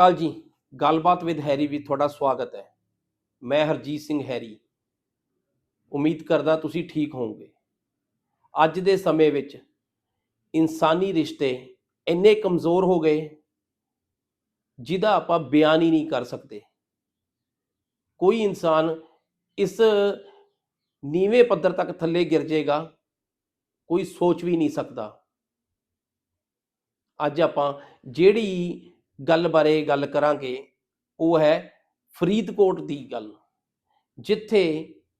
ਕਾਲ ਜੀ, ਗੱਲਬਾਤ with Harry ਵੀ ਤੁਹਾਡਾ ਸਵਾਗਤ ਹੈ। ਮੈਂ ਹਰਜੀਤ ਸਿੰਘ ਹੈਰੀ। ਉਮੀਦ ਕਰਦਾ ਤੁਸੀਂ ਠੀਕ ਹੋਵੋਗੇ। ਅੱਜ ਦੇ ਸਮੇਂ ਵਿੱਚ ਇਨਸਾਨੀ ਰਿਸ਼ਤੇ ਇੰਨੇ ਕਮਜ਼ੋਰ ਹੋ ਗਏ, ਜਿਹਦਾ ਆਪਾਂ ਬਿਆਨ ਹੀ ਨਹੀਂ ਕਰ ਸਕਦੇ। ਕੋਈ ਇਨਸਾਨ ਇਸ ਨੀਵੇਂ ਪੱਧਰ ਤੱਕ ਥੱਲੇ ਗਿਰ ਜਾਏਗਾ, ਕੋਈ ਸੋਚ ਵੀ ਨਹੀਂ ਸਕਦਾ। ਅੱਜ ਆਪਾਂ ਜਿਹੜੀ ਗੱਲ ਬਾਰੇ ਗੱਲ ਕਰਾਂਗੇ, ਉਹ ਹੈ ਫਰੀਦਕੋਟ ਦੀ ਗੱਲ। ਜਿੱਥੇ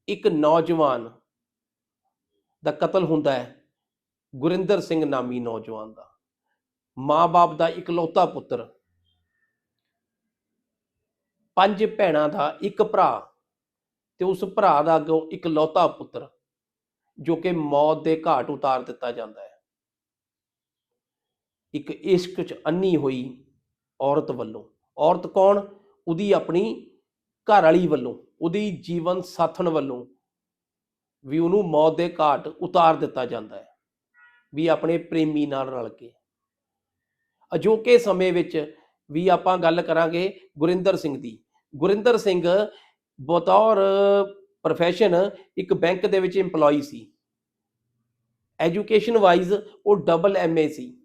ਇੱਕ ਨੌਜਵਾਨ ਦਾ ਕਤਲ ਹੁੰਦਾ ਹੈ, ਗੁਰਿੰਦਰ ਸਿੰਘ ਨਾਮੀ ਨੌਜਵਾਨ ਦਾ। ਮਾਂ-ਬਾਪ ਦਾ ਇਕਲੌਤਾ ਪੁੱਤਰ। ਪੰਜ ਭੈਣਾਂ ਦਾ ਇੱਕ ਭਰਾ ਤੇ ਉਸ ਭਰਾ ਦਾ ਅੱਗੋਂ ਇਕਲੌਤਾ ਪੁੱਤਰ, ਜੋ ਕਿ ਮੌਤ ਦੇ ਘਾਟ ਉਤਾਰ ਦਿੱਤਾ ਜਾਂਦਾ ਹੈ। ਇੱਕ ਇਸ਼ਕ ਚ ਅੰਨੀ ਹੋਈ ਔਰਤ ਵੱਲੋਂ। ਔਰਤ ਕੌਣ? ਉਹਦੀ ਆਪਣੀ ਘਰ ਵਾਲੀ ਵੱਲੋਂ ਉਹਦੀ ਜੀਵਨ ਸਾਥਣ ਵੱਲੋਂ ਵੀ ਉਹਨੂੰ ਮੌਤ ਦੇ ਘਾਟ ਉਤਾਰ ਦਿੱਤਾ ਜਾਂਦਾ ਹੈ, ਵੀ ਆਪਣੇ ਪ੍ਰੇਮੀ ਨਾਲ ਰਲ ਕੇ। ਅਜੋਕੇ ਸਮੇਂ ਵਿੱਚ ਵੀ ਆਪਾਂ ਗੱਲ ਕਰਾਂਗੇ ਗੁਰਿੰਦਰ ਸਿੰਘ ਦੀ। ਗੁਰਿੰਦਰ ਸਿੰਘ ਬਤੌਰ ਪ੍ਰੋਫੈਸ਼ਨ ਇੱਕ ਬੈਂਕ ਦੇ ਵਿੱਚ EMPLOYE ਸੀ। ਐਜੂਕੇਸ਼ਨ ਵਾਈਜ਼ ਉਹ ਡਬਲ ਐਮਏ ਸੀ।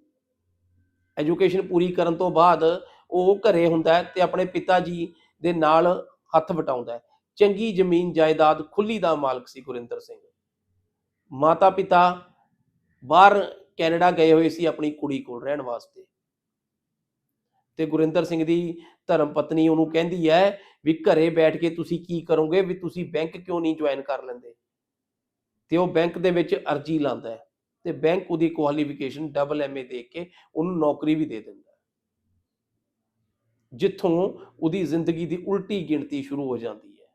ਐਜੂਕੇਸ਼ਨ ਪੂਰੀ ਕਰਨ ਤੋਂ ਬਾਅਦ ਉਹ ਘਰੇ ਹੁੰਦਾ ਤੇ ਆਪਣੇ ਪਿਤਾ ਜੀ ਦੇ ਨਾਲ ਹੱਥ ਵਟਾਉਂਦਾ ਚੰਗੀ ਜ਼ਮੀਨ ਜਾਇਦਾਦ ਖੁੱਲੀ ਦਾ ਮਾਲਕ ਸੀ ਗੁਰਿੰਦਰ ਸਿੰਘ। ਮਾਤਾ ਪਿਤਾ ਬਾਹਰ ਕੈਨੇਡਾ ਗਏ ਹੋਏ ਸੀ ਆਪਣੀ ਕੁੜੀ ਕੋਲ ਰਹਿਣ ਵਾਸਤੇ। ਤੇ ਗੁਰਿੰਦਰ ਸਿੰਘ ਦੀ ਧਰਮ ਪਤਨੀ ਉਹਨੂੰ ਕਹਿੰਦੀ ਹੈ ਵੀ ਘਰੇ ਬੈਠ ਕੇ ਤੁਸੀਂ ਕੀ ਕਰੋਗੇ ਵੀ ਤੁਸੀਂ ਬੈਂਕ ਕਿਉਂ ਨਹੀਂ ਜੁਆਇਨ ਕਰ ਲੈਂਦੇ? ਤੇ ਉਹ ਬੈਂਕ ਦੇ ਵਿੱਚ ਅਰਜੀ ਲਾਉਂਦਾ ਹੈ। ਤੇ ਬੈਂਕ ਉਹਦੀ ਕੁਆਲੀਫਿਕੇਸ਼ਨ ਡਬਲ ਐਮਏ ਦੇ ਕੇ ਉਹਨੂੰ ਨੌਕਰੀ ਵੀ ਦੇ ਦਿੰਦਾ ਜਿੱਥੋਂ ਉਹਦੀ ਜ਼ਿੰਦਗੀ ਦੀ ਉਲਟੀ ਗਿਣਤੀ ਸ਼ੁਰੂ ਹੋ ਜਾਂਦੀ ਹੈ।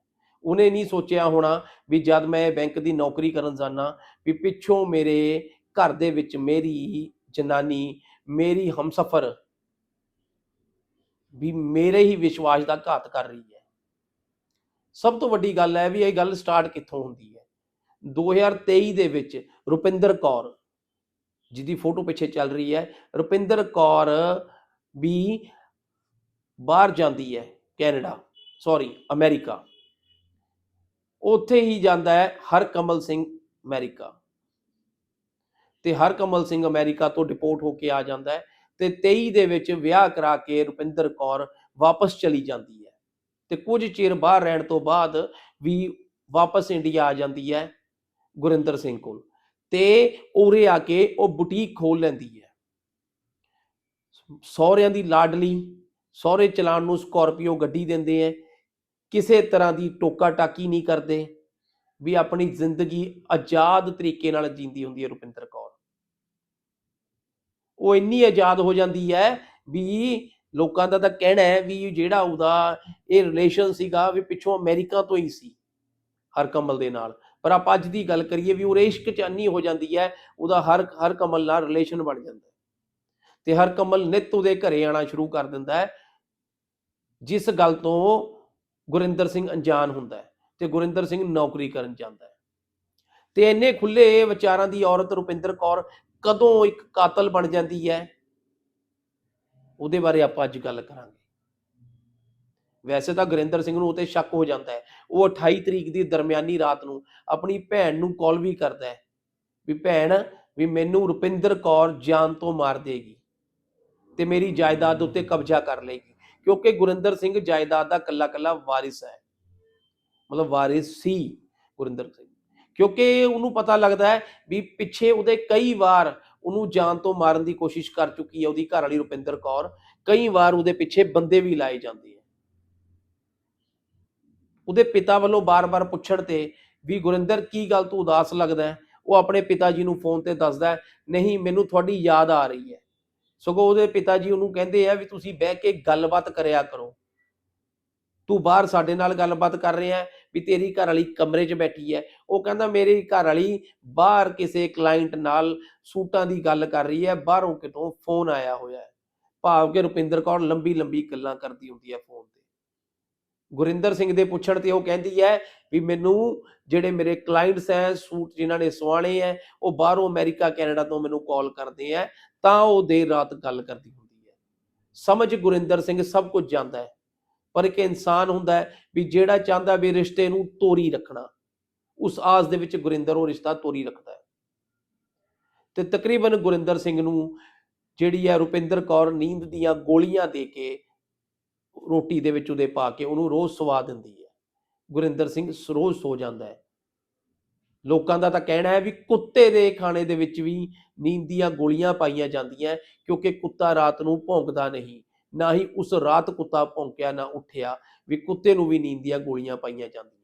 ਉਹਨੇ ਨਹੀਂ ਸੋਚਿਆ ਹੋਣਾ ਵੀ ਜਦ ਮੈਂ ਬੈਂਕ ਦੀ ਨੌਕਰੀ ਕਰਨ ਜਾਣਾ ਵੀ ਪਿੱਛੋਂ ਮੇਰੇ ਘਰ ਦੇ ਵਿੱਚ ਮੇਰੀ ਜਨਾਨੀ, ਮੇਰੀ ਹਮਸਫਰ ਵੀ ਮੇਰੇ ਹੀ ਵਿਸ਼ਵਾਸ ਦਾ ਘਾਤ ਕਰ ਰਹੀ ਹੈ। ਸਭ ਤੋਂ ਵੱਡੀ ਗੱਲ ਹੈ ਵੀ ਇਹ ਗੱਲ ਸਟਾਰਟ ਕਿੱਥੋਂ ਹੁੰਦੀ ਹੈ? 2023 ਦੇ ਵਿੱਚ ਰੁਪਿੰਦਰ ਕੌਰ ਜਿਹਦੀ ਫੋਟੋ ਪਿੱਛੇ ਚੱਲ ਰਹੀ ਹੈ, ਰੁਪਿੰਦਰ ਕੌਰ ਵੀ ਬਾਹਰ ਜਾਂਦੀ ਹੈ ਕੈਨੇਡਾ ਸੌਰੀ ਅਮਰੀਕਾ। ਉੱਥੇ ਹੀ ਜਾਂਦਾ ਹੈ ਹਰਕਮਲ ਸਿੰਘ ਅਮਰੀਕਾ। ਤੇ ਹਰਕਮਲ ਸਿੰਘ ਅਮਰੀਕਾ ਤੋਂ ਡਿਪੋਰਟ ਹੋ ਕੇ ਆ ਜਾਂਦਾ ਹੈ ਤੇ 23 ਦੇ ਵਿੱਚ ਵਿਆਹ ਕਰਾ ਕੇ ਰੁਪਿੰਦਰ ਕੌਰ ਵਾਪਸ ਚਲੀ ਜਾਂਦੀ ਹੈ। ਤੇ ਕੁਝ ਚਿਰ ਬਾਹਰ ਰਹਿਣ ਤੋਂ ਬਾਅਦ ਵੀ ਵਾਪਸ ਇੰਡੀਆ ਆ ਜਾਂਦੀ ਹੈ ਗੁਰਿੰਦਰ ਸਿੰਘ ਕੋਲ। ਤੇ ਉਰੇ ਆ ਕੇ ਉਹ ਬੁਟੀਕ ਖੋਲ ਲੈਂਦੀ ਹੈ। ਸਹੁਰਿਆਂ ਦੀ ਲਾਡਲੀ ਸਹੁਰੇ ਚਲਾਉਣ ਨੂੰ ਸਕਾਰਪੀਓ ਗੱਡੀ ਦਿੰਦੇ ਐ ਕਿਸੇ ਤਰ੍ਹਾਂ ਦੀ ਟੋਕਾ ਟਾਕੀ ਨਹੀਂ ਕਰਦੇ। ਵੀ ਆਪਣੀ ਜ਼ਿੰਦਗੀ ਆਜ਼ਾਦ ਤਰੀਕੇ ਨਾਲ ਜੀਂਦੀ ਹੁੰਦੀ ਹੈ ਰੁਪਿੰਦਰ ਕੌਰ। ਉਹ ਇੰਨੀ ਆਜ਼ਾਦ ਹੋ ਜਾਂਦੀ ਹੈ ਵੀ ਲੋਕਾਂ ਦਾ ਤਾਂ ਕਹਿਣਾ ਹੈ ਵੀ ਜਿਹੜਾ ਉਹਦਾ ਇਹ ਰਿਲੇਸ਼ਨ ਸੀਗਾ ਵੀ ਪਿੱਛੋਂ ਅਮਰੀਕਾ ਤੋਂ ਹੀ ਸੀ। ਹਰ ਕਮਲ ਦੇ ਨਾਲ। ਪਰ ਆਪਾਂ ਅੱਜ ਦੀ ਗੱਲ ਕਰੀਏ ਵੀ ਉਹ ਇਸ਼ਕ ਚ ਅੰਨੀ ਹੋ ਜਾਂਦੀ ਹੈ, ਉਹਦਾ ਹਰ ਹਰ ਕਮਲ ਨਾਲ ਰਿਲੇਸ਼ਨ ਬਣ ਜਾਂਦਾ ਹੈ। ਤੇ ਹਰ ਕਮਲ ਨਿੱਤ ਉਹਦੇ ਘਰੇ ਆਣਾ ਸ਼ੁਰੂ ਕਰ ਦਿੰਦਾ ਹੈ। ਜਿਸ ਗੱਲ ਤੋਂ ਗੁਰਿੰਦਰ ਸਿੰਘ ਅਣਜਾਣ ਹੁੰਦਾ ਹੈ ਤੇ ਗੁਰਿੰਦਰ ਸਿੰਘ ਨੌਕਰੀ ਕਰਨ ਜਾਂਦਾ ਹੈ। ਤੇ ਇੰਨੇ ਖੁੱਲੇ ਵਿਚਾਰਾਂ ਦੀ ਔਰਤ ਰੁਪਿੰਦਰ ਕੌਰ ਕਦੋਂ ਇੱਕ ਕਾਤਲ ਬਣ ਜਾਂਦੀ ਹੈ? ਉਹਦੇ ਬਾਰੇ ਆਪਾਂ ਅੱਜ ਗੱਲ ਕਰਾਂਗੇ। ਵੈਸੇ ਤਾਂ ਗੁਰਿੰਦਰ ਸਿੰਘ ਨੂੰ ਉਤੇ ਸ਼ੱਕ ਹੋ ਜਾਂਦਾ ਹੈ। ਉਹ 28 ਤਰੀਕ ਦੀ ਦਰਮਿਆਨੀ ਰਾਤ ਨੂੰ ਆਪਣੀ ਭੈਣ ਨੂੰ ਕਾਲ ਵੀ ਕਰਦਾ ਹੈ ਵੀ ਭੈਣ ਵੀ ਮੈਨੂੰ ਰੁਪਿੰਦਰ ਕੌਰ ਜਾਨ ਤੋਂ ਮਾਰ ਦੇਗੀ ਤੇ ਮੇਰੀ ਜਾਇਦਾਦ ਉੱਤੇ ਕਬਜ਼ਾ ਕਰ ਲੇਗੀ ਕਿਉਂਕਿ ਗੁਰਿੰਦਰ ਸਿੰਘ ਜਾਇਦਾਦ ਦਾ ਕੱਲਾ ਕੱਲਾ ਵਾਰਿਸ ਹੈ। ਮਤਲਬ ਵਾਰਿਸ ਸੀ ਗੁਰਿੰਦਰ ਸਿੰਘ। ਕਿਉਂਕਿ ਉਹਨੂੰ ਪਤਾ ਲੱਗਦਾ ਹੈ ਵੀ ਪਿੱਛੇ ਉਹਦੇ ਕਈ ਵਾਰ ਉਹਨੂੰ ਜਾਨ ਤੋਂ ਮਾਰਨ ਦੀ ਕੋਸ਼ਿਸ਼ ਕਰ ਚੁੱਕੀ ਹੈ ਉਹਦੀ ਘਰ ਵਾਲੀ ਰੁਪਿੰਦਰ ਕੌਰ। ਕਈ ਵਾਰ ਉਹਦੇ ਪਿੱਛੇ ਬੰਦੇ ਵੀ ਲਾਏ ਜਾਂਦੇ ਆ। ਉਹਦੇ ਪਿਤਾ ਵੱਲੋਂ ਬਾਰ-ਬਾਰ ਪੁੱਛਣ ਤੇ ਵੀ ਗੁਰਿੰਦਰ, ਕੀ ਗੱਲ ਤੂੰ ਉਦਾਸ ਲੱਗਦਾ ਹੈ? ਉਹ ਆਪਣੇ ਪਿਤਾ ਜੀ ਨੂੰ ਫੋਨ ਤੇ ਦੱਸਦਾ ਨਹੀਂ, ਮੈਨੂੰ ਤੁਹਾਡੀ ਯਾਦ ਆ ਰਹੀ ਹੈ। ਸਗੋਂ ਉਹਦੇ ਪਿਤਾ ਜੀ ਉਹਨੂੰ ਕਹਿੰਦੇ ਆ ਵੀ ਤੁਸੀਂ ਬਹਿ ਕੇ ਗੱਲਬਾਤ ਕਰਿਆ ਕਰੋ। ਤੂੰ ਬਾਹਰ ਸਾਡੇ ਨਾਲ ਗੱਲਬਾਤ ਕਰ ਰਿਹਾ ਵੀ ਤੇਰੀ ਘਰ ਵਾਲੀ ਕਮਰੇ 'ਚ ਬੈਠੀ ਹੈ। ਉਹ ਕਹਿੰਦਾ, ਮੇਰੀ ਘਰ ਵਾਲੀ ਬਾਹਰ ਕਿਸੇ ਕਲਾਇੰਟ ਨਾਲ ਸੂਟਾਂ ਦੀ ਗੱਲ ਕਰ ਰਹੀ ਹੈ, ਬਾਹਰੋਂ ਕਿਤੋਂ ਫੋਨ ਆਇਆ ਹੋਇਆ ਹੈ। ਭਾਵ ਕਿ ਰੁਪਿੰਦਰ ਕੌਰ ਲੰਬੀ ਲੰਬੀ ਗੱਲਾਂ ਕਰਦੀ ਹੁੰਦੀ ਹੈ ਫੋਨ ਤੇ। ਗੁਰਿੰਦਰ ਸਿੰਘ ਦੇ ਪੁੱਛਣ ਤੇ ਉਹ ਕਹਿੰਦੀ ਹੈ ਵੀ ਮੈਨੂੰ ਜਿਹੜੇ ਮੇਰੇ ਕਲਾਇੰਟਸ ਹੈ, ਸੂਟ ਜਿਨ੍ਹਾਂ ਨੇ ਸਵਾਣੇ ਹੈ, ਉਹ ਬਾਹਰੋਂ ਅਮਰੀਕਾ, ਕੈਨੇਡਾ ਤੋਂ ਮੈਨੂੰ ਕਾਲ ਕਰਦੇ ਹੈ, ਤਾਂ ਉਹ ਦੇਰ ਰਾਤ ਗੱਲ ਕਰਦੀ ਹੁੰਦੀ ਹੈ। ਸਮਝ ਗੁਰਿੰਦਰ ਸਿੰਘ ਸਭ ਕੁਝ ਜਾਣਦਾ ਹੈ, ਪਰ ਇੱਕ ਇਨਸਾਨ ਹੁੰਦਾ ਹੈ ਵੀ ਜਿਹੜਾ ਚਾਹੁੰਦਾ ਵੀ ਰਿਸ਼ਤੇ ਨੂੰ ਤੋਰੀ ਰੱਖਣਾ, ਉਸ ਆਸ ਦੇ ਵਿੱਚ ਗੁਰਿੰਦਰ ਉਹ ਰਿਸ਼ਤਾ ਤੋਰੀ ਰੱਖਦਾ ਹੈ। ਤੇ ਤਕਰੀਬਨ ਗੁਰਿੰਦਰ ਸਿੰਘ ਨੂੰ ਜਿਹੜੀ ਹੈ ਰੁਪਿੰਦਰ ਕੌਰ ਨੀਂਦ ਦੀਆਂ ਗੋਲੀਆਂ ਦੇ ਕੇ ਰੋਟੀ ਦੇ ਵਿੱਚ ਉਹਦੇ ਪਾ ਕੇ ਉਹਨੂੰ ਰੋਜ਼ ਸਵਾ ਦਿੰਦੀ ਹੈ। ਗੁਰਿੰਦਰ ਸਿੰਘ ਸਰੋਜ ਸੋ ਜਾਂਦਾ ਹੈ। ਲੋਕਾਂ ਦਾ ਤਾਂ ਕਹਿਣਾ ਹੈ ਵੀ ਕੁੱਤੇ ਦੇ ਖਾਣੇ ਦੇ ਵਿੱਚ ਵੀ ਨੀਂਦ ਦੀਆਂ ਗੋਲੀਆਂ ਪਾਈਆਂ ਜਾਂਦੀਆਂ ਕਿਉਂਕਿ ਕੁੱਤਾ ਰਾਤ ਨੂੰ ਭੌਂਕਦਾ ਨਹੀਂ। ਨਾ ਹੀ ਉਸ ਰਾਤ ਕੁੱਤਾ ਭੌਂਕਿਆ, ਨਾ ਉੱਠਿਆ ਵੀ ਕੁੱਤੇ ਨੂੰ ਵੀ ਨੀਂਦ ਦੀਆਂ ਗੋਲੀਆਂ ਪਾਈਆਂ ਜਾਂਦੀਆਂ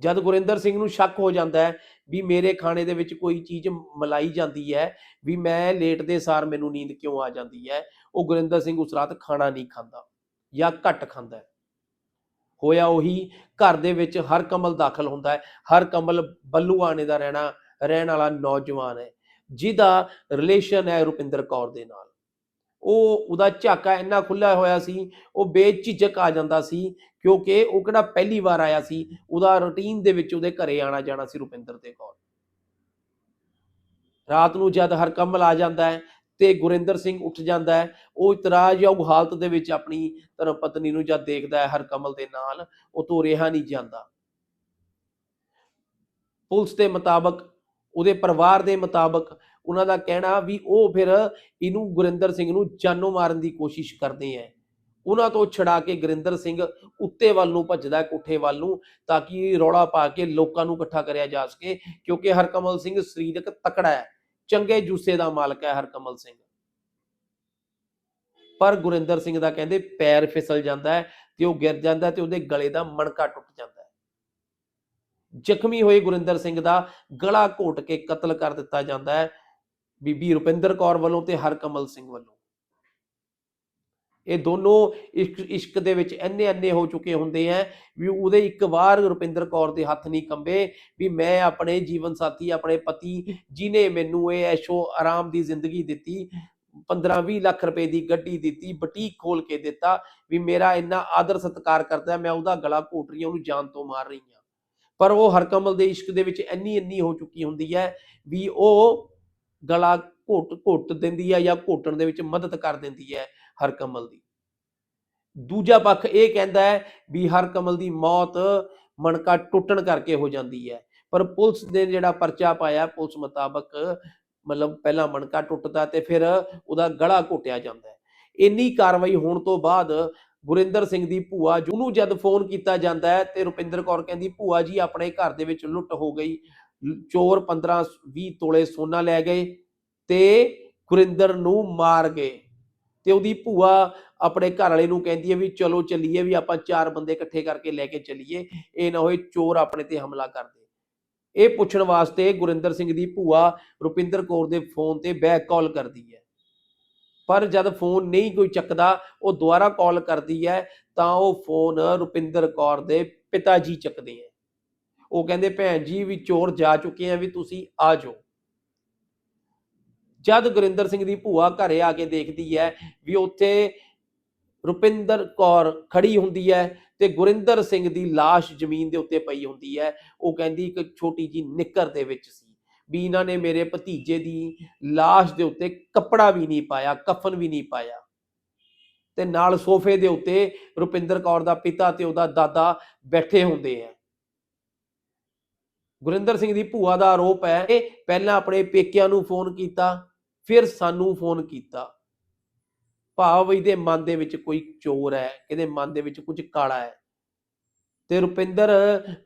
ਜਦ ਗੁਰਿੰਦਰ ਸਿੰਘ ਨੂੰ ਸ਼ੱਕ ਹੋ ਜਾਂਦਾ ਹੈ ਵੀ ਮੇਰੇ ਖਾਣੇ ਦੇ ਵਿੱਚ ਕੋਈ ਚੀਜ਼ ਮਲਾਈ ਜਾਂਦੀ ਹੈ, ਵੀ ਮੈਂ ਲੇਟ ਦੇ ਸਾਰ ਮੈਨੂੰ ਨੀਂਦ ਕਿਉਂ ਆ ਜਾਂਦੀ ਹੈ, ਉਹ ਗੁਰਿੰਦਰ ਸਿੰਘ ਉਸ ਰਾਤ ਖਾਣਾ ਨਹੀਂ ਖਾਂਦਾ ਜਾਂ ਘੱਟ ਖਾਂਦਾ ਹੋਇਆ ਉਹੀ, ਘਰ ਦੇ ਵਿੱਚ ਹਰ ਕਮਲ ਦਾਖਲ ਹੁੰਦਾ ਹੈ, ਹਰ ਕਮਲ ਬੱਲੂਆਣੇ ਦਾ ਰਹਿਣਾ, ਰਹਿਣ ਵਾਲਾ ਨੌਜਵਾਨ ਹੈ, ਜਿਹਦਾ ਰਿਲੇਸ਼ਨ ਹੈ ਰੁਪਿੰਦਰ ਕੌਰ ਦੇ ਨਾਲ। ਉਹ ਉਹਦਾ ਝਾਕਾ ਇੰਨਾ ਖੁੱਲਾ ਹੋਇਆ ਸੀ, ਉਹ ਬੇਝਿਜਕ ਆ ਜਾਂਦਾ ਸੀ ਕਿਉਂਕਿ ਉਹ ਕਿਹੜਾ ਪਹਿਲੀ ਵਾਰ ਆਇਆ ਸੀ, ਉਹਦਾ ਰੁਟੀਨ ਦੇ ਵਿੱਚ ਉਹਦੇ ਘਰੇ ਆਣਾ ਜਾਣਾ ਸੀ ਰੁਪਿੰਦਰ ਦੇ ਕੌਰ ਰਾਤ ਨੂੰ ਜਦ ਹਰਕਮਲ ਆ ਜਾਂਦਾ ਹੈ ਤੇ ਗੁਰਿੰਦਰ ਸਿੰਘ ਉੱਠ ਜਾਂਦਾ ਹੈ, ਉਹ ਇਤਰਾਜ਼ਯੋਗ ਹਾਲਤ ਦੇ ਵਿੱਚ ਆਪਣੀ ਧਰਮ ਪਤਨੀ ਨੂੰ ਜਦ ਦੇਖਦਾ ਹੈ ਹਰਕਮਲ ਦੇ ਨਾਲ, ਉਹ ਤੋਂ ਰਿਹਾ ਨਹੀਂ ਜਾਂਦਾ। ਪੁਲਿਸ ਦੇ ਮੁਤਾਬਕ, ਉਹਦੇ ਪਰਿਵਾਰ ਦੇ ਮੁਤਾਬਕ ਉਹਨਾਂ ਦਾ ਕਹਿਣਾ ਵੀ ਉਹ ਫਿਰ ਇਹਨੂੰ ਗੁਰਿੰਦਰ ਸਿੰਘ ਨੂੰ ਜਾਨੋਂ ਮਾਰਨ ਦੀ ਕੋਸ਼ਿਸ਼ ਕਰਦੇ ਹੈ ਉਹਨਾਂ ਤੋਂ ਛੜਾ ਕੇ ਗੁਰਿੰਦਰ ਸਿੰਘ ਉੱਤੇ ਵੱਲ ਨੂੰ ਭੱਜਦਾ ਕੋਠੇ ਵੱਲ ਨੂੰ, ਤਾਂ ਕਿ ਰੌਲਾ ਪਾ ਕੇ ਲੋਕਾਂ ਨੂੰ ਇਕੱਠਾ ਕਰਿਆ ਜਾ ਸਕੇ, ਕਿਉਂਕਿ ਹਰਕਮਲ ਸਿੰਘ ਸਰੀਰਕ ਤਕੜਾ ਹੈ। ਚੰਗੇ ਜੂਸੇ ਦਾ ਮਾਲਕ ਹੈ ਹਰਕਮਲ ਸਿੰਘ। ਪਰ ਗੁਰਿੰਦਰ ਸਿੰਘ ਦਾ ਕਹਿੰਦੇ ਪੈਰ ਫਿਸਲ ਜਾਂਦਾ ਹੈ ਤੇ ਉਹ ਗਿਰ ਜਾਂਦਾ ਹੈ ਤੇ ਉਹਦੇ ਗਲੇ ਦਾ ਮਣਕਾ ਟੁੱਟ ਜਾਂਦਾ ਹੈ। ਜ਼ਖਮੀ ਹੋਏ ਗੁਰਿੰਦਰ ਸਿੰਘ ਦਾ ਗਲਾ ਘੋਟ ਕੇ ਕਤਲ ਕਰ ਦਿੱਤਾ ਜਾਂਦਾ ਹੈ। ਬੀਬੀ ਰੁਪਿੰਦਰ ਕੌਰ ਵੱਲੋਂ ਤੇ ਹਰਕਮਲ ਸਿੰਘ ਵੱਲੋਂ। ਇਹ ਦੋਨੋਂ ਇਸ਼ਕ ਦੇ ਵਿੱਚ ਇੰਨੇ ਅੰਨੇ ਹੋ ਚੁੱਕੇ ਹੁੰਦੇ ਆ ਵੀ ਉਹਦੇ ਇੱਕ ਵਾਰ ਰੁਪਿੰਦਰ ਕੌਰ ਦੇ ਹੱਥ ਨਹੀਂ ਕੰਬੇ ਵੀ ਮੈਂ ਆਪਣੇ ਜੀਵਨ ਸਾਥੀ, ਆਪਣੇ ਪਤੀ ਜਿਨੇ ਮੈਨੂੰ ਇਹ ਐਸ਼ੋ ਆਰਾਮ ਦੀ ਜ਼ਿੰਦਗੀ ਦਿੱਤੀ 15-20 ਲੱਖ ਰੁਪਏ ਦੀ ਗੱਡੀ ਦਿੱਤੀ, ਬੁਟੀਕ ਖੋਲ ਕੇ ਦਿੱਤਾ ਵੀ ਮੇਰਾ ਇੰਨਾ ਆਦਰ ਸਤਿਕਾਰ ਕਰਦਾ ਮੈਂ ਉਹਦਾ ਗਲਾ ਘੋਟ ਰਹੀ ਹਾਂ ਉਹਨੂੰ ਜਾਨ ਤੋਂ ਮਾਰ ਰਹੀ ਹਾਂ। ਪਰ ਉਹ ਹਰਕਮਲ ਦੇ ਇਸ਼ਕ ਦੇ ਵਿੱਚ ਇੰਨੀ ਇੰਨੀ ਹੋ ਚੁੱਕੀ ਹੁੰਦੀ ਹੈ ਵੀ ਉਹ ਗਲਾ ਘੋਟ ਘੋਟ ਦਿੰਦੀ ਹੈ ਜਾਂ ਘੋਟਣ ਦੇ ਵਿੱਚ ਮਦਦ ਕਰ ਦਿੰਦੀ ਹੈ ਹਰਕਮਲ ਦੀ। ਦੂਜਾ ਪੱਖ ਇਹ ਕਹਿੰਦਾ ਹੈ ਵੀ ਹਰਕਮਲ ਦੀ ਮੌਤ ਮਣਕਾ ਟੁੱਟਣ ਕਰਕੇ ਹੋ ਜਾਂਦੀ ਹੈ। ਪਰ ਪੁਲਿਸ ਨੇ ਜਿਹੜਾ ਪਰਚਾ ਪਾਇਆ, ਪੁਲਿਸ ਮੁਤਾਬਕ ਮਤਲਬ ਪਹਿਲਾਂ ਮਣਕਾ ਟੁੱਟਦਾ ਤੇ ਫਿਰ ਉਹਦਾ ਗਲਾ ਘੋਟਿਆ ਜਾਂਦਾ ਹੈ। ਇੰਨੀ ਕਾਰਵਾਈ ਹੋਣ ਤੋਂ ਬਾਅਦ ਗੁਰਿੰਦਰ ਸਿੰਘ ਦੀ ਭੂਆ ਜਿਹਨੂੰ ਜਦ ਫੋਨ ਕੀਤਾ ਜਾਂਦਾ ਹੈ ਤੇ ਰੁਪਿੰਦਰ ਕੌਰ ਕਹਿੰਦੀ, ਭੂਆ ਜੀ, ਆਪਣੇ ਘਰ ਦੇ ਵਿੱਚ ਲੁੱਟ ਹੋ ਗਈ। ਚੋਰ 15 20 ਤੋਲੇ ਸੋਨਾ ਲੈ ਗਏ ਤੇ ਗੁਰਿੰਦਰ ਨੂੰ ਮਾਰ ਗਏ। ਤੇ ਉਹਦੀ ਭੂਆ ਆਪਣੇ ਘਰ ਵਾਲੇ ਨੂੰ ਕਹਿੰਦੀ ਹੈ ਵੀ ਚਲੋ ਚੱਲੀਏ ਵੀ ਆਪਾਂ ਚਾਰ ਬੰਦੇ ਇਕੱਠੇ ਕਰਕੇ ਲੈ ਕੇ ਚੱਲੀਏ, ਇਹ ਨਾ ਹੋਏ ਚੋਰ ਆਪਣੇ ਤੇ ਹਮਲਾ ਕਰ ਦੇ। ਇਹ ਪੁੱਛਣ ਵਾਸਤੇ ਗੁਰਿੰਦਰ ਸਿੰਘ ਦੀ ਭੂਆ ਰੁਪਿੰਦਰ ਕੌਰ ਦੇ ਫੋਨ ਤੇ ਬੈਕ ਕਾਲ ਕਰਦੀ ਹੈ। ਪਰ ਜਦ ਫੋਨ ਨਹੀਂ ਕੋਈ ਚੱਕਦਾ, ਉਹ ਦੁਬਾਰਾ ਕਾਲ ਕਰਦੀ ਹੈ ਤਾਂ ਉਹ ਫੋਨ ਰੁਪਿੰਦਰ ਕੌਰ ਦੇ ਪਿਤਾ ਜੀ ਚੱਕਦੇ ਹੈ। ਉਹ ਕਹਿੰਦੇ, ਭੈਣ ਜੀ, ਵੀ ਚੋਰ ਜਾ ਚੁੱਕੇ ਆ ਵੀ ਤੁਸੀਂ ਆ ਜਾਓ। ਜਦ ਗੁਰਿੰਦਰ ਸਿੰਘ ਦੀ ਭੂਆ ਘਰੇ ਆ ਕੇ ਦੇਖਦੀ ਹੈ ਵੀ ਉੱਥੇ ਰੁਪਿੰਦਰ ਕੌਰ ਖੜੀ ਹੁੰਦੀ ਹੈ ਤੇ ਗੁਰਿੰਦਰ ਸਿੰਘ ਦੀ ਲਾਸ਼ ਜ਼ਮੀਨ ਦੇ ਉੱਤੇ ਪਈ ਹੁੰਦੀ ਹੈ, ਉਹ ਕਹਿੰਦੀ ਇੱਕ ਛੋਟੀ ਜੀ ਨਿੱਕਰ ਦੇ ਵਿੱਚ ਸੀ ਵੀ ਇਹਨਾਂ ਨੇ ਮੇਰੇ ਭਤੀਜੇ ਦੀ ਲਾਸ਼ ਦੇ ਉੱਤੇ ਕੱਪੜਾ ਵੀ ਨਹੀਂ ਪਾਇਆ, ਕਫਨ ਵੀ ਨਹੀਂ ਪਾਇਆ। ਤੇ ਨਾਲ ਸੋਫੇ ਦੇ ਉੱਤੇ ਰੁਪਿੰਦਰ ਕੌਰ ਦਾ ਪਿਤਾ ਤੇ ਉਹਦਾ ਦਾਦਾ ਬੈਠੇ ਹੁੰਦੇ ਆ। ਗੁਰਿੰਦਰ ਸਿੰਘ ਦੀ ਭੂਆ ਦਾ ਆਰੋਪ ਹੈ, ਇਹ ਪਹਿਲਾਂ ਆਪਣੇ ਪੇਕਿਆਂ ਨੂੰ ਫੋਨ ਕੀਤਾ, ਫਿਰ ਸਾਨੂੰ ਫੋਨ ਕੀਤਾ। ਭਾਵ ਇਹਦੇ ਮਨ ਦੇ ਵਿੱਚ ਕੋਈ ਚੋਰ ਹੈ, ਇਹਦੇ ਮਨ ਦੇ ਵਿੱਚ ਕੁਝ ਕਾਲਾ ਹੈ। ਤੇ ਰੁਪਿੰਦਰ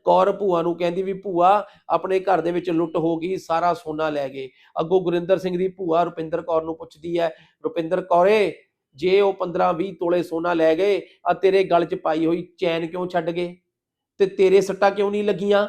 ਕੌਰ ਭੂਆ ਨੂੰ ਕਹਿੰਦੀ ਵੀ, ਭੂਆ, ਆਪਣੇ ਘਰ ਦੇ ਵਿੱਚ ਲੁੱਟ ਹੋ ਗਈ, ਸਾਰਾ ਸੋਨਾ ਲੈ ਗਏ। ਅੱਗੋਂ ਗੁਰਿੰਦਰ ਸਿੰਘ ਦੀ ਭੂਆ ਰੁਪਿੰਦਰ ਕੌਰ ਨੂੰ ਪੁੱਛਦੀ ਹੈ, ਰੁਪਿੰਦਰ ਕੌਰੇ, ਜੇ ਉਹ 15 20 ਤੋਲੇ ਸੋਨਾ ਲੈ ਗਏ ਆ ਤੇਰੇ ਗਲ 'ਚ ਪਾਈ ਹੋਈ ਚੈਨ ਕਿਉਂ ਛੱਡ ਗਏ? ਤੇ ਤੇਰੇ ਸੱਟਾਂ ਕਿਉਂ ਨਹੀਂ ਲੱਗੀਆਂ?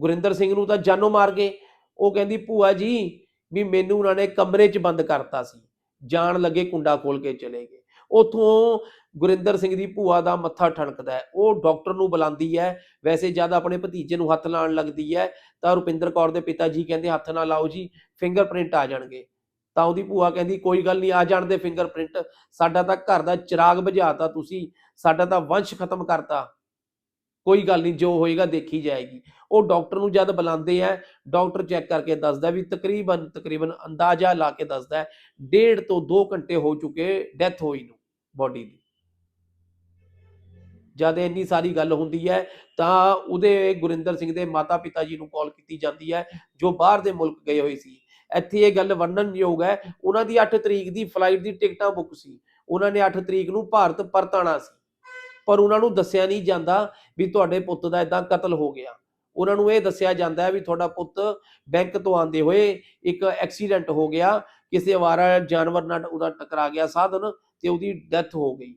ਗੁਰਿੰਦਰ ਸਿੰਘ ਨੂੰ ਤਾਂ ਜਾਨੋਂ ਮਾਰ ਗਏ। ਉਹ ਕਹਿੰਦੀ, ਭੂਆ ਜੀ, ਵੀ ਮੈਨੂੰ ਉਹਨਾਂ ਨੇ ਕਮਰੇ 'ਚ ਬੰਦ ਕਰਤਾ ਸੀ। ਜਾਣ ਲੱਗੇ ਕੁੰਡਾ ਖੋਲ ਕੇ ਚਲੇ ਗਏ। ਉਥੋਂ ਗੁਰਿੰਦਰ ਸਿੰਘ ਦੀ ਭੂਆ ਦਾ ਮੱਥਾ ਠਣਕਦਾ ਹੈ। ਉਹ ਡਾਕਟਰ ਨੂੰ ਬੁਲਾਉਂਦੀ ਹੈ। ਵੈਸੇ ਜਦ ਆਪਣੇ ਭਤੀਜੇ ਨੂੰ ਹੱਥ ਲਾਉਣ ਲੱਗਦੀ ਹੈ, ਤਾਂ ਰੁਪਿੰਦਰ ਕੌਰ ਦੇ ਪਿਤਾ ਜੀ ਕਹਿੰਦੇ, ਹੱਥ ਨਾ ਲਾਓ ਜੀ ਫਿੰਗਰਪ੍ਰਿੰਟ ਆ ਜਾਣਗੇ। ਤਾਂ ਉਹਦੀ ਭੂਆ ਕਹਿੰਦੀ, ਕੋਈ ਗੱਲ ਨਹੀਂ, ਆ ਜਾਣ ਦੇ ਫਿੰਗਰਪ੍ਰਿੰਟ ਸਾਡਾ ਤਾਂ ਘਰ ਦਾ ਚਿਰਾਗ ਬੁਝਾਤਾ ਤੁਸੀਂ। ਸਾਡਾ ਤਾਂ ਵੰਸ਼ ਖਤਮ ਕਰਤਾ। ਕੋਈ ਗੱਲ ਨਹੀਂ, ਜੋ ਹੋਏਗਾ ਦੇਖੀ ਜਾਏਗੀ। ਉਹ ਡਾਕਟਰ ਨੂੰ ਜਦ ਬੁਲਾਉਂਦੇ ਆ, ਡਾਕਟਰ ਚੈੱਕ ਕਰਕੇ ਦੱਸਦਾ ਵੀ ਤਕਰੀਬਨ ਤਕਰੀਬਨ ਅੰਦਾਜ਼ਾ ਲਾ ਕੇ ਦੱਸਦਾ ਡੇਢ ਤੋਂ 2 ਘੰਟੇ ਹੋ ਚੁੱਕੇ ਡੈਥ ਹੋਈ ਨੂੰ ਬੋਡੀ ਦੀ। ਜਦ ਇੰਨੀ ਸਾਰੀ ਗੱਲ ਹੁੰਦੀ ਹੈ, ਤਾਂ ਉਹਦੇ ਗੁਰਿੰਦਰ ਸਿੰਘ ਦੇ ਮਾਤਾ ਪਿਤਾ ਜੀ ਨੂੰ ਕਾਲ ਕੀਤੀ ਜਾਂਦੀ ਹੈ, ਜੋ ਬਾਹਰ ਦੇ ਮੁਲਕ ਗਏ ਹੋਏ ਸੀ। ਇੱਥੇ ਇਹ ਗੱਲ ਵਰਣਨਯੋਗ ਹੈ, ਉਹਨਾਂ ਦੀ 8 ਤਰੀਕ ਦੀ ਫਲਾਈਟ ਦੀ ਟਿਕਟਾਂ ਬੁੱਕ ਸੀ। ਉਹਨਾਂ ਨੇ 8 ਤਰੀਕ ਨੂੰ ਭਾਰਤ ਪਰਤਣਾ ਸੀ। ਪਰ ਉਹਨਾਂ ਨੂੰ ਦੱਸਿਆ ਨਹੀਂ ਜਾਂਦਾ ਵੀ ਤੁਹਾਡੇ ਪੁੱਤ ਦਾ ਇਦਾਂ ਕਤਲ ਹੋ ਗਿਆ। ਉਹਨਾਂ ਨੂੰ ਇਹ ਦੱਸਿਆ ਜਾਂਦਾ ਹੈ ਵੀ ਤੁਹਾਡਾ ਪੁੱਤ ਬੈਂਕ ਤੋਂ ਆਂਦੇ ਹੋਏ ਇੱਕ ਐਕਸੀਡੈਂਟ ਹੋ ਗਿਆ, ਕਿਸੇ ਅਵਾਰਾ ਜਾਨਵਰ ਨਾਲ ਉਹਦਾ ਟਕਰਾ ਗਿਆ ਸਾਧਨ ਤੇ ਉਹਦੀ ਡੈਥ ਹੋ ਗਈ।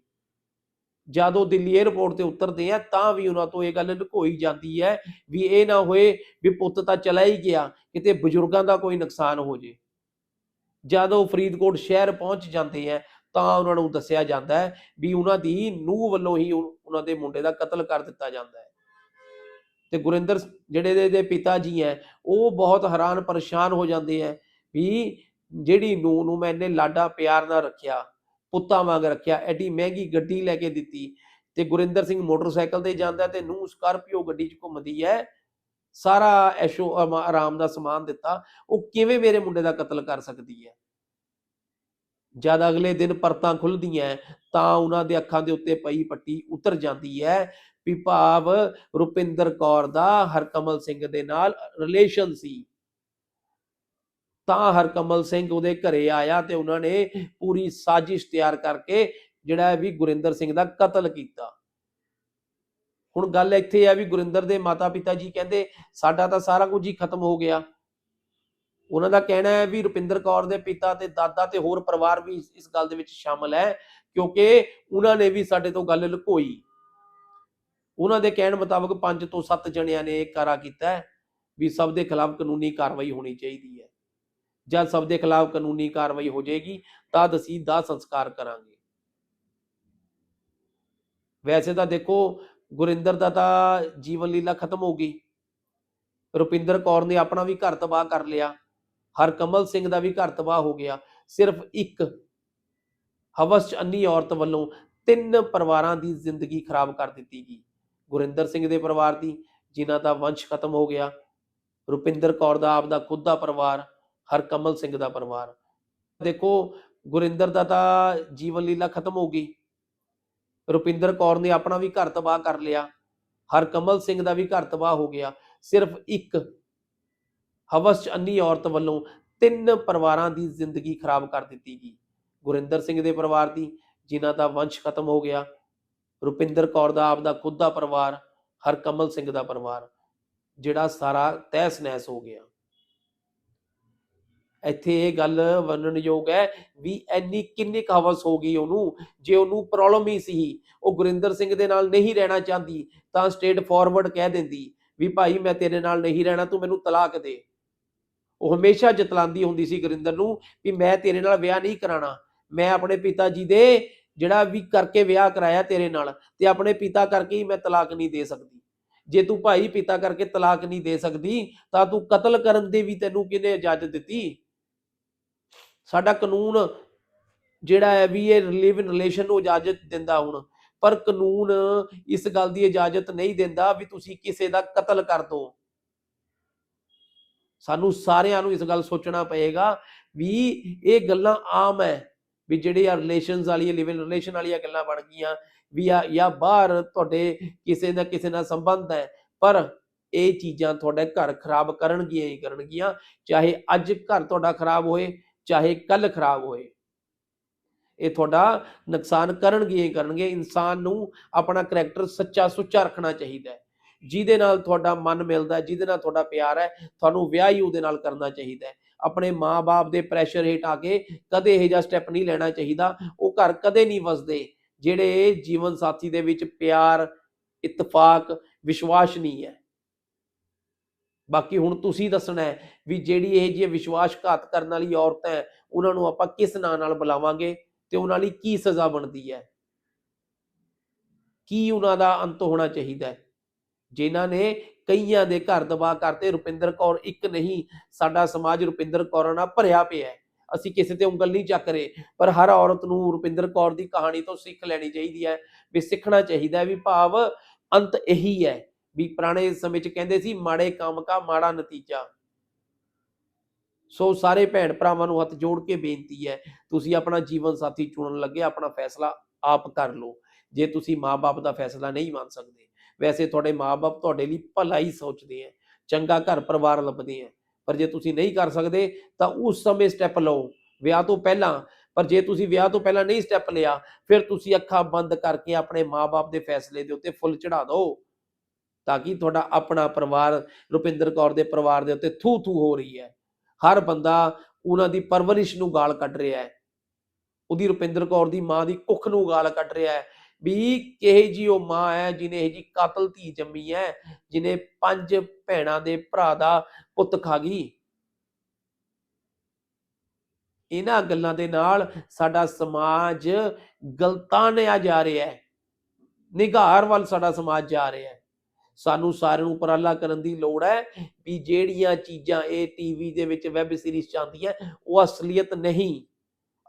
ਜਦ ਉਹ ਦਿੱਲੀ 에ਅਰਪੋਰਟ ਤੇ ਉਤਰਦੇ ਆ ਤਾਂ ਵੀ ਉਹਨਾਂ ਤੋਂ ਇਹ ਗੱਲ ਲੁਕੋਈ ਜਾਂਦੀ ਹੈ ਵੀ ਇਹ ਨਾ ਹੋਏ ਵੀ ਪੁੱਤ ਤਾਂ ਚਲਾ ਹੀ ਗਿਆ, ਕਿਤੇ ਬਜ਼ੁਰਗਾਂ ਦਾ ਕੋਈ ਨੁਕਸਾਨ ਹੋ ਜੇ। ਜਦ ਉਹ ਫਰੀਦਕੋਟ ਸ਼ਹਿਰ ਪਹੁੰਚ ਜਾਂਦੇ ਆ ਤਾਂ ਉਹਨਾਂ ਨੂੰ ਦੱਸਿਆ ਜਾਂਦਾ ਹੈ ਵੀ ਉਹਨਾਂ ਦੀ ਨੂੰਹ ਵੱਲੋਂ ਹੀ ਉਹਨਾਂ ਦੇ ਮੁੰਡੇ ਦਾ ਕਤਲ ਕਰ ਦਿੱਤਾ ਜਾਂਦਾ ਹੈ। ਤੇ ਗੁਰਿੰਦਰ ਜਿਹੜੇ ਦੇ ਪਿਤਾ ਜੀ ਹੈ ਉਹ ਬਹੁਤ ਹੈਰਾਨ ਪਰੇਸ਼ਾਨ ਹੋ ਜਾਂਦੇ ਆ ਵੀ ਜਿਹੜੀ ਨੂੰਹ ਨੂੰ ਮੈਂ ਇੰਨੇ ਲਾਡਾ ਪਿਆਰ ਨਾਲ ਰੱਖਿਆ, ਪੁੱਤਾਂ ਵਾਂਗ ਰੱਖਿਆ, ਐਡੀ ਮਹਿੰਗੀ ਗੱਡੀ ਲੈ ਕੇ ਦਿੱਤੀ ਤੇ ਗੁਰਿੰਦਰ ਸਿੰਘ ਮੋਟਰਸਾਈਕਲ ਤੇ ਜਾਂਦਾ ਤੇ ਨੂੰਹ ਸਕਾਰਪੀਓ ਗੱਡੀ 'ਚ ਘੁੰਮਦੀ ਹੈ ਸਾਰਾ ਐਸ਼ੋ ਆਰਾਮ ਦਾ ਸਮਾਨ ਦਿੱਤਾ, ਉਹ ਕਿਵੇਂ ਮੇਰੇ ਮੁੰਡੇ ਦਾ ਕਤਲ ਕਰ ਸਕਦੀ ਹੈ ਜਦ ਅਗਲੇ ਦਿਨ ਪਰਤਾਂ ਖੁੱਲਦੀਆਂ ਤਾਂ ਉਹਨਾਂ ਦੇ ਅੱਖਾਂ ਦੇ ਉੱਤੇ ਪਈ ਪੱਟੀ ਉਤਰ ਜਾਂਦੀ ਹੈ ਵੀ ਭਾਵ ਰੁਪਿੰਦਰ ਕੌਰ ਦਾ ਹਰਕਮਲ ਸਿੰਘ ਦੇ ਨਾਲ ਰਿਲੇਸ਼ਨ ਸੀ। ਤਾਂ ਹਰਕਮਲ ਸਿੰਘ ਉਹਦੇ ਘਰੇ ਆਇਆ ਤੇ ਉਹਨਾਂ ਨੇ ਪੂਰੀ ਸਾਜ਼ਿਸ਼ ਤਿਆਰ ਕਰਕੇ ਜਿਹੜਾ ਵੀ ਗੁਰਿੰਦਰ ਸਿੰਘ ਦਾ ਕਤਲ ਕੀਤਾ। ਹੁਣ ਗੱਲ ਇੱਥੇ ਆ ਵੀ ਗੁਰਿੰਦਰ ਦੇ ਮਾਤਾ ਪਿਤਾ ਜੀ ਕਹਿੰਦੇ, ਸਾਡਾ ਤਾਂ ਸਾਰਾ ਕੁਝ ਹੀ ਖਤਮ ਹੋ ਗਿਆ। ਉਹਨਾਂ ਦਾ ਕਹਿਣਾ ਹੈ ਵੀ ਰੁਪਿੰਦਰ ਕੌਰ ਦੇ ਪਿਤਾ ਤੇ ਦਾਦਾ ਤੇ ਹੋਰ ਪਰਿਵਾਰ ਵੀ ਇਸ- ਇਸ ਗੱਲ ਦੇ ਵਿੱਚ ਸ਼ਾਮਲ ਹੈ ਕਿਉਂਕਿ ਉਹਨਾਂ ਨੇ ਵੀ ਸਾਡੇ ਤੋਂ ਗੱਲ ਲੁਕੋਈ। ਉਹਨਾਂ ਦੇ ਕਹਿਣ ਮੁਤਾਬਕ 5 ਤੋਂ 7 ਜਣਿਆਂ ਨੇ ਇਹ ਕਾਰਾ ਕੀਤਾ ਹੈ ਵੀ ਸਭ ਦੇ ਖਿਲਾਫ ਕਾਨੂੰਨੀ ਕਾਰਵਾਈ ਹੋਣੀ ਚਾਹੀਦੀ ਹੈ। ਜਦ ਸਭ ਦੇ ਖਿਲਾਫ ਕਾਨੂੰਨੀ ਕਾਰਵਾਈ ਹੋ ਜਾਏਗੀ, ਤਦ ਅਸੀਂ ਦਾ ਸੰਸਕਾਰ ਕਰਾਂਗੇ। ਵੈਸੇ ਤਾਂ ਦੇਖੋ, ਗੁਰਿੰਦਰ ਦਾ ਤਾਂ ਜੀਵਨ ਲੀਲਾ ਖਤਮ ਹੋ ਗਈ। ਰੁਪਿੰਦਰ ਕੌਰ ਨੇ ਆਪਣਾ ਵੀ ਘਰ ਤਬਾਹ ਕਰ ਲਿਆ। ਹਰਕਮਲ ਸਿੰਘ ਦਾ ਵੀ ਘਰ ਤਬਾਹ ਹੋ ਗਿਆ। ਸਿਰਫ ਇੱਕ ਹਵਸ ਚ ਅੰਨੀ ਔਰਤ ਵੱਲੋਂ ਤਿੰਨ ਪਰਿਵਾਰਾਂ ਦੀ ਜ਼ਿੰਦਗੀ ਖਰਾਬ ਕਰ ਦਿੱਤੀ ਗਈ। ਗੁਰਿੰਦਰ ਸਿੰਘ ਦੇ ਪਰਿਵਾਰ ਦੀ, ਜਿਨ੍ਹਾਂ ਦਾ ਵੰਸ਼ ਖਤਮ ਹੋ ਗਿਆ, ਰੁਪਿੰਦਰ ਕੌਰ ਦਾ ਆਪਦਾ ਖੁਦ ਦਾ ਪਰਿਵਾਰ, ਹਰਕਮਲ ਸਿੰਘ ਦਾ ਪਰਿਵਾਰ। ਦੇਖੋ, ਗੁਰਿੰਦਰ ਦਾ ਤਾਂ ਜੀਵਨ ਲੀਲਾ ਖਤਮ ਹੋ ਗਈ। ਰੁਪਿੰਦਰ ਕੌਰ ਨੇ ਆਪਣਾ ਵੀ ਘਰ ਤਬਾਹ ਕਰ ਲਿਆ, ਹਰਕਮਲ ਸਿੰਘ ਦਾ ਵੀ ਘਰ ਤਬਾਹ ਹੋ ਗਿਆ। ਸਿਰਫ ਇੱਕ ਹਵਸ ਚ ਅੰਨੀ ਔਰਤ ਵੱਲੋਂ ਤਿੰਨ ਪਰਿਵਾਰਾਂ ਦੀ ਜ਼ਿੰਦਗੀ ਖਰਾਬ ਕਰ ਦਿੱਤੀ ਗਈ। ਗੁਰਿੰਦਰ ਸਿੰਘ ਦੇ ਪਰਿਵਾਰ ਦੀ, ਜਿਨ੍ਹਾਂ ਦਾ ਵੰਸ਼ ਖਤਮ ਹੋ ਗਿਆ ਰੁਪਿੰਦਰ ਕੌਰ ਦਾ ਆਪਦਾ ਖੁਦ ਦਾ ਪਰਿਵਾਰ, ਹਰਕਮਲ ਸਿੰਘ ਦਾ ਪਰਿਵਾਰ, ਜਿਹੜਾ ਸਾਰਾ ਤਹਿਸ ਨਹਿਸ ਹੋ ਗਿਆ। ਇੱਥੇ ਇਹ ਗੱਲ ਵਰਣਨਯੋਗ ਹੈ ਵੀ ਐਨੀ ਕਿੰਨੀ ਕੁ ਹੋ ਗਈ ਉਹਨੂੰ, ਜੇ ਉਹਨੂੰ ਪ੍ਰੋਬਲਮ ਹੀ ਸੀ, ਉਹ ਗੁਰਿੰਦਰ ਸਿੰਘ ਦੇ ਨਾਲ ਨਹੀਂ ਰਹਿਣਾ ਚਾਹੁੰਦੀ, ਤਾਂ ਸਟੇਟ ਫਾਰਵਰਡ ਕਹਿ ਦਿੰਦੀ ਵੀ ਭਾਈ ਮੈਂ ਤੇਰੇ ਨਾਲ ਨਹੀਂ ਰਹਿਣਾ, ਤੂੰ ਮੈਨੂੰ ਤਲਾਕ ਦੇ। ਉਹ ਹਮੇਸ਼ਾ ਜਤਲਾਉਂਦੀ ਹੁੰਦੀ ਸੀ ਗੁਰਿੰਦਰ ਨੂੰ ਵੀ ਮੈਂ ਤੇਰੇ ਨਾਲ ਵਿਆਹ ਨਹੀਂ ਕਰਾਣਾ, ਮੈਂ ਆਪਣੇ ਪਿਤਾ ਜੀ ਦੇ ਜਿਹੜਾ ਵੀ ਕਰਕੇ ਵਿਆਹ ਕਰਾਇਆ ਤੇਰੇ ਨਾਲ ਤੇ ਆਪਣੇ ਪਿਤਾ ਕਰਕੇ ਹੀ ਮੈਂ ਤਲਾਕ ਨਹੀਂ ਦੇ ਸਕਦੀ। ਜੇ ਤੂੰ ਭਾਈ ਪਿਤਾ ਕਰਕੇ ਤਲਾਕ ਨਹੀਂ ਦੇ ਸਕਦੀ, ਤਾਂ ਤੂੰ ਕਤਲ ਕਰਨ ਦੀ ਵੀ ਤੈਨੂੰ ਕਿਹਨੇ ਇਜਾਜ਼ਤ ਦਿੱਤੀ? ਸਾਡਾ ਕਾਨੂੰਨ ਜਿਹੜਾ ਹੈ ਵੀ ਇਹ ਲਿਵ ਇਨ ਰਿਲੇਸ਼ਨ ਨੂੰ ਇਜਾਜ਼ਤ ਦਿੰਦਾ ਹੁਣ, ਪਰ ਕਾਨੂੰਨ ਇਸ ਗੱਲ ਦੀ ਇਜਾਜ਼ਤ ਨਹੀਂ ਦਿੰਦਾ ਵੀ ਤੁਸੀਂ ਕਿਸੇ ਦਾ ਕਤਲ ਕਰ ਦੋ। ਸਾਨੂੰ ਸਾਰਿਆਂ ਨੂੰ ਇਸ ਗੱਲ ਸੋਚਣਾ ਪਏਗਾ ਵੀ ਇਹ ਗੱਲਾਂ ਆਮ ਹੈ। ਵੀ ਜਿਹੜੇ ਆ ਰਿਲੇਸ਼ਨਸ ਵਾਲੀਆਂ ਲਿਵ ਇਨ ਰਿਲੇਸ਼ਨ ਵਾਲੀਆਂ ਗੱਲਾਂ ਬਣ ਗਈਆਂ, ਵੀ ਆ ਜਾਂ ਬਾਹਰ ਤੁਹਾਡੇ ਕਿਸੇ ਨਾ ਕਿਸੇ ਨਾਲ ਸੰਬੰਧ ਹੈ, ਪਰ ਇਹ ਚੀਜ਼ਾਂ ਤੁਹਾਡੇ ਘਰ ਖਰਾਬ ਕਰਨਗੀਆਂ ਹੀ ਕਰਨਗੀਆਂ, ਚਾਹੇ ਅੱਜ ਘਰ ਤੁਹਾਡਾ ਖਰਾਬ ਹੋਏ, ਚਾਹੇ ਕੱਲ ਖਰਾਬ ਹੋਏ। ਇਹ ਤੁਹਾਡਾ ਨੁਕਸਾਨ ਕਰਨਗੇ ਹੀ ਕਰਨਗੇ ਇਨਸਾਨ ਨੂੰ ਆਪਣਾ ਕਰੈਕਟਰ ਸੱਚਾ ਸੁੱਚਾ ਰੱਖਣਾ ਚਾਹੀਦਾ ਹੈ। ਜਿਹਦੇ ਨਾਲ ਤੁਹਾਡਾ ਮਨ ਮਿਲਦਾ ਜਿਹਦੇ ਨਾਲ ਤੁਹਾਡਾ ਪਿਆਰ ਹੈ, ਤੁਹਾਨੂੰ ਵਿਆਹ ਹੀ ਉਹਦੇ ਨਾਲ ਕਰਨਾ ਚਾਹੀਦਾ ਹੈ। ਆਪਣੇ ਮਾਪੇ ਦੇ ਪ੍ਰੈਸ਼ਰ ਹੇਠ ਆ ਕੇ ਕਦੇ ਇਹ ਜਿਹਾ ਸਟੈਪ ਨਹੀਂ ਲੈਣਾ ਚਾਹੀਦਾ। ਉਹ ਘਰ ਕਦੇ ਨਹੀਂ ਵਸਦੇ। ਜਿਹੜੇ ਜੀਵਨ ਸਾਥੀ ਦੇ ਵਿੱਚ ਪਿਆਰ, ਇਤਫਾਕ, ਵਿਸ਼ਵਾਸ ਨਹੀਂ ਹੈ। ਬਾਕੀ ਹੁਣ ਤੁਸੀਂ ਦੱਸਣਾ ਹੈ ਵੀ ਜਿਹੜੀ ਇਹ ਜਿਹੀ ਵਿਸ਼ਵਾਸਘਾਤ ਕਰਨ ਵਾਲੀ ਔਰਤ ਹੈ, ਉਹਨਾਂ ਨੂੰ ਆਪਾਂ ਕਿਸ ਨਾਂ ਨਾਲ ਬੁਲਾਵਾਂਗੇ ਤੇ ਉਹਨਾਂ ਲਈ ਕੀ ਸਜ਼ਾ ਬਣਦੀ ਹੈ? ਕੀ ਉਹਨਾਂ ਦਾ ਅੰਤ ਹੋਣਾ ਚਾਹੀਦਾ ਹੈ? ਜਿਨ੍ਹਾਂ ਨੇ ਕਈਆਂ ਦੇ ਘਰ ਦਬਾ ਕਰਤੇ, ਰੁਪਿੰਦਰ ਕੌਰ ਇੱਕ ਨਹੀਂ, ਸਾਡਾ ਸਮਾਜ ਰੁਪਿੰਦਰ ਕੌਰਾਂ ਨਾਲ ਭਰਿਆ ਪਿਆ ਹੈ। ਅਸੀਂ ਕਿਸੇ ਤੇ ਉਂਗਲ ਨਹੀਂ ਚੱਕ ਰਹੇ, ਪਰ ਹਰ ਔਰਤ ਨੂੰ ਰੁਪਿੰਦਰ ਕੌਰ ਦੀ ਕਹਾਣੀ ਤੋਂ ਸਿੱਖ ਲੈਣੀ ਚਾਹੀਦੀ ਹੈ, ਵੀ ਸਿੱਖਣਾ ਚਾਹੀਦਾ ਵੀ ਭਾਵ ਅੰਤ ਇਹੀ ਹੈ, ਵੀ ਪੁਰਾਣੇ ਸਮੇਂ 'ਚ ਕਹਿੰਦੇ ਸੀ, ਮਾੜੇ ਕੰਮ ਕਾ ਮਾੜਾ ਨਤੀਜਾ। ਸੋ ਸਾਰੇ ਭੈਣ ਭਰਾਵਾਂ ਨੂੰ ਹੱਥ ਜੋੜ ਕੇ ਬੇਨਤੀ ਹੈ, ਤੁਸੀਂ ਆਪਣਾ ਜੀਵਨ ਸਾਥੀ ਚੁਣਨ ਲੱਗੇ, ਆਪਣਾ ਫੈਸਲਾ ਆਪ ਕਰ ਲਓ। ਜੇ ਤੁਸੀਂ ਮਾਪੇ ਦਾ ਫੈਸਲਾ ਨਹੀਂ ਮੰਨ ਸਕਦੇ, ਵੈਸੇ ਤੁਹਾਡੇ ਮਾਪੇ ਤੁਹਾਡੇ ਲਈ ਭਲਾ ਹੀ ਸੋਚਦੇ ਆ ਚੰਗਾ ਘਰ ਪਰਿਵਾਰ ਲੱਭਦੇ ਆ ਪਰ ਜੇ ਤੁਸੀਂ ਨਹੀਂ ਕਰ ਸਕਦੇ ਤਾਂ ਉਸ ਸਮੇਂ ਸਟੈਪ ਲਓ, ਵਿਆਹ ਤੋਂ ਪਹਿਲਾਂ, ਪਰ ਜੇ ਤੁਸੀਂ ਵਿਆਹ ਤੋਂ ਪਹਿਲਾਂ ਨਹੀਂ ਸਟੈਪ ਲਿਆ, ਫਿਰ ਤੁਸੀਂ ਅੱਖਾਂ ਬੰਦ ਕਰਕੇ ਆਪਣੇ ਮਾਪੇ ਦੇ ਫੈਸਲੇ ਦੇ ਉੱਤੇ ਫੁੱਲ ਚੜਾ ਦਿਓ ਤਾਂ ਕਿ ਤੁਹਾਡਾ ਆਪਣਾ ਪਰਿਵਾਰ ਰੁਪਿੰਦਰ ਕੌਰ ਦੇ ਪਰਿਵਾਰ ਦੇ ਉੱਤੇ ਥੂ ਥੂ ਹੋ ਰਹੀ ਹੈ ਹਰ ਬੰਦਾ ਉਹਨਾਂ ਦੀ ਪਰਵਰਿਸ਼ ਨੂੰ ਗਾਲ ਕੱਢ ਰਿਹਾ ਹੈ ਉਹਦੀ ਰੁਪਿੰਦਰ ਕੌਰ ਦੀ ਮਾਂ ਦੀ ਕੁੱਖ ਨੂੰ ਗਾਲ ਕੱਢ ਰਿਹਾ ਹੈ ਵੀ ਕਿਹੇ ਜੀ ਉਹ ਮਾਂ ਹੈ ਜਿਨੇ ਇਹ ਜੀ ਕਾਤਲ ਧੀ ਜੰਮੀ ਹੈ ਜਿਨੇ ਪੰਜ ਭੈਣਾਂ ਦੇ ਭਰਾ ਦਾ ਪੁੱਤ ਖਾ ਗਈ। ਇਹਨਾਂ ਗੱਲਾਂ ਦੇ ਨਾਲ ਸਾਡਾ ਸਮਾਜ ਗਲਤਾਨਿਆ ਜਾ ਰਿਹਾ ਹੈ। ਨਿਗਾਰ ਵੱਲ ਸਾਡਾ ਸਮਾਜ ਜਾ ਰਿਹਾ ਹੈ। ਸਾਨੂੰ ਸਾਰਿਆਂ ਨੂੰ ਉਪਰਾਲਾ ਕਰਨ ਦੀ ਲੋੜ ਹੈ ਵੀ ਜਿਹੜੀਆਂ ਚੀਜ਼ਾਂ ਇਹ ਟੀਵੀ ਦੇ ਵਿੱਚ ਵੈਬ ਸੀਰੀਜ਼ ਚ ਆਉਂਦੀਆਂ, ਉਹ ਅਸਲੀਅਤ ਨਹੀਂ।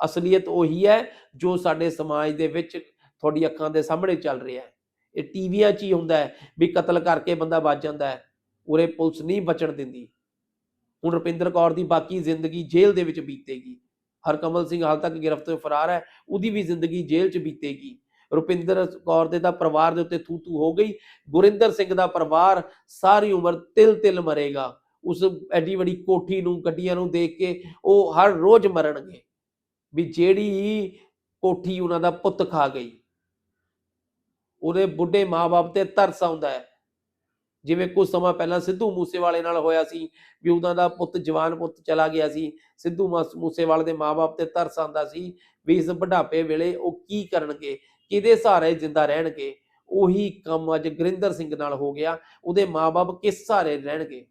ਅਸਲੀਅਤ ਉਹੀ ਹੈ ਜੋ ਸਾਡੇ ਸਮਾਜ ਦੇ ਵਿੱਚ ਤੁਹਾਡੀ ਅੱਖਾਂ ਦੇ ਸਾਹਮਣੇ ਚੱਲ ਰਿਹਾ ਹੈ। ਇਹ ਟੀਵੀਆਂ 'ਚ ਹੀ ਹੁੰਦਾ ਹੈ ਵੀ ਕਤਲ ਕਰਕੇ ਬੰਦਾ ਬਚ ਜਾਂਦਾ ਹੈ। ਉਰੇ ਪੁਲਿਸ ਨਹੀਂ ਬਚਣ ਦਿੰਦੀ। ਹੁਣ ਰੁਪਿੰਦਰ ਕੌਰ ਦੀ ਬਾਕੀ ਜ਼ਿੰਦਗੀ ਜੇਲ੍ਹ ਦੇ ਵਿੱਚ ਬੀਤੇਗੀ। ਹਰਕਮਲ ਸਿੰਘ ਹਾਲ ਤੱਕ ਗ੍ਰਿਫਤ ਫਰਾਰ ਹੈ, ਉਹਦੀ ਵੀ ਜ਼ਿੰਦਗੀ ਜੇਲ੍ਹ 'ਚ ਬੀਤੇਗੀ। ਰੁਪਿੰਦਰ ਕੌਰ ਦੇ ਦਾ ਪਰਿਵਾਰ ਦੇ ਉੱਤੇ ਥੂ ਥੂ ਹੋ ਗਈ। ਗੁਰਿੰਦਰ ਸਿੰਘ ਦਾ ਪਰਿਵਾਰ ਸਾਰੀ ਉਮਰ ਤਿਲ ਤਿਲ ਮਰੇਗਾ। ਉਸ ਐਡੀ ਵੱਡੀ ਕੋਠੀ ਨੂੰ, ਗੱਡੀਆਂ ਨੂੰ ਦੇਖ ਕੇ ਉਹ ਹਰ ਰੋਜ਼ ਮਰਨਗੇ। ਵੀ ਜਿਹੜੀ ਕੋਠੀ ਉਹਨਾਂ ਦਾ ਪੁੱਤ ਖਾ ਗਈ। ਉਹਦੇ ਬੁੱਢੇ ਮਾਪੇ ਤੇ ਤਰਸ ਆਉਂਦਾ ਹੈ। ਜਿਵੇਂ ਕੁਝ ਸਮਾਂ ਪਹਿਲਾਂ ਸਿੱਧੂ ਮੂਸੇਵਾਲੇ ਨਾਲ ਹੋਇਆ ਸੀ, ਵੀ ਉਹਨਾਂ ਦਾ ਪੁੱਤ ਜਵਾਨ ਪੁੱਤ ਚਲਾ ਗਿਆ ਸੀ, ਸਿੱਧੂ ਮੂਸੇਵਾਲੇ ਦੇ ਮਾਪੇ ਤੇ ਤਰਸ ਆਉਂਦਾ ਸੀ ਵੀ ਇਸ ਬੁਢਾਪੇ ਵੇਲੇ ਉਹ ਕੀ ਕਰਨਗੇ, ਕਿਹਦੇ ਸਹਾਰੇ ਜਿੰਦਾ ਰਹਿਣਗੇ। ਉਹੀ ਕੰਮ ਅੱਜ ਗੁਰਿੰਦਰ ਸਿੰਘ ਨਾਲ ਹੋ ਗਿਆ, ਉਹਦੇ ਮਾਪੇ ਕਿਸ ਸਹਾਰੇ ਰਹਿਣਗੇ।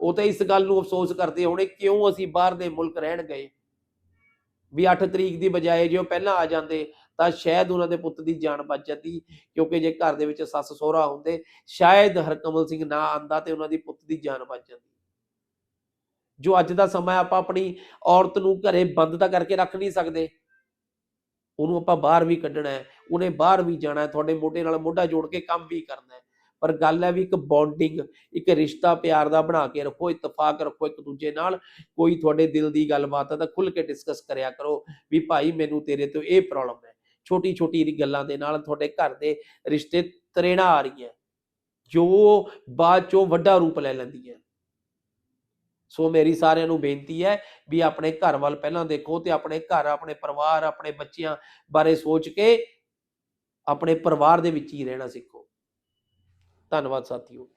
ਉਹ ਤਾਂ ਇਸ ਗੱਲ ਨੂੰ ਅਫਸੋਸ ਕਰਦੇ ਹੋਣੇ, ਕਿਉਂ ਅਸੀਂ ਬਾਹਰ ਦੇ ਮੁਲਕ ਰਹਿਣ ਗਏ? ਵੀ 8 ਤਰੀਕ ਦੀ ਬਜਾਏ ਜੇ ਉਹ ਪਹਿਲਾਂ ਆ ਜਾਂਦੇ ਤਾਂ ਸ਼ਾਇਦ ਉਹਨਾਂ ਦੇ ਪੁੱਤ ਦੀ ਜਾਨ ਬਚ ਜਾਂਦੀ, ਕਿਉਂਕਿ ਜੇ ਘਰ ਦੇ ਵਿੱਚ ਸੱਸ ਸਹੁਰਾ ਹੁੰਦੇ, ਸ਼ਾਇਦ ਹਰਕਮਲ ਸਿੰਘ ਨਾ ਆਂਦਾ ਤੇ ਉਹਨਾਂ ਦੀ ਪੁੱਤ ਦੀ ਜਾਨ ਬਚ ਜਾਂਦੀ। ਜੋ ਅੱਜ ਦਾ ਸਮਾਂ ਆਪਾਂ ਆਪਣੀ ਔਰਤ ਨੂੰ ਘਰੇ ਬੰਦ ਤਾਂ ਕਰਕੇ ਰੱਖ ਨਹੀਂ ਸਕਦੇ। ਉਹਨੂੰ ਆਪਾਂ ਬਾਹਰ ਵੀ ਕੱਢਣਾ ਹੈ, ਉਹਨੇ ਬਾਹਰ ਵੀ ਜਾਣਾ ਹੈ, ਤੁਹਾਡੇ ਮੋਢੇ ਨਾਲ ਮੋਢਾ ਜੋੜ ਕੇ ਕੰਮ ਵੀ ਕਰਨਾ ਹੈ। ਪਰ ਗੱਲ ਹੈ ਵੀ ਇੱਕ ਬੌਂਡਿੰਗ ਇੱਕ ਰਿਸ਼ਤਾ ਪਿਆਰ ਦਾ ਬਣਾ ਕੇ ਰੱਖੋ, ਇਤਫਾਕ ਰੱਖੋ ਇੱਕ ਦੂਜੇ ਨਾਲ। ਕੋਈ ਤੁਹਾਡੇ ਦਿਲ ਦੀ ਗੱਲਬਾਤ ਹੈ ਤਾਂ ਖੁੱਲ ਕੇ ਡਿਸਕਸ ਕਰਿਆ ਕਰੋ ਵੀ ਭਾਈ ਮੈਨੂੰ ਤੇਰੇ ਤੋਂ ਇਹ ਪ੍ਰੋਬਲਮ ਹੈ। ਛੋਟੀ ਛੋਟੀ ਗੱਲਾਂ ਦੇ ਨਾਲ ਤੁਹਾਡੇ ਘਰ ਦੇ ਰਿਸ਼ਤੇ ਤਰੇੜਾ ਆ ਰਹੀਆਂ। ਜੋ ਬਾਅਦ ਚੋਂ ਵੱਡਾ ਰੂਪ ਲੈ ਲੈਂਦੀ ਹੈ ਸੋ ਮੇਰੀ ਸਾਰਿਆਂ ਨੂੰ ਬੇਨਤੀ ਹੈ ਵੀ ਆਪਣੇ ਘਰ ਵੱਲ ਪਹਿਲਾਂ ਦੇਖੋ ਤੇ ਆਪਣੇ ਘਰ, ਆਪਣੇ ਪਰਿਵਾਰ, ਆਪਣੇ ਬੱਚਿਆਂ ਬਾਰੇ ਸੋਚ ਕੇ ਆਪਣੇ ਪਰਿਵਾਰ ਦੇ ਵਿੱਚ ਹੀ ਰਹਿਣਾ ਸਿੱਖੋ। ਧੰਨਵਾਦ ਸਾਥੀਓ।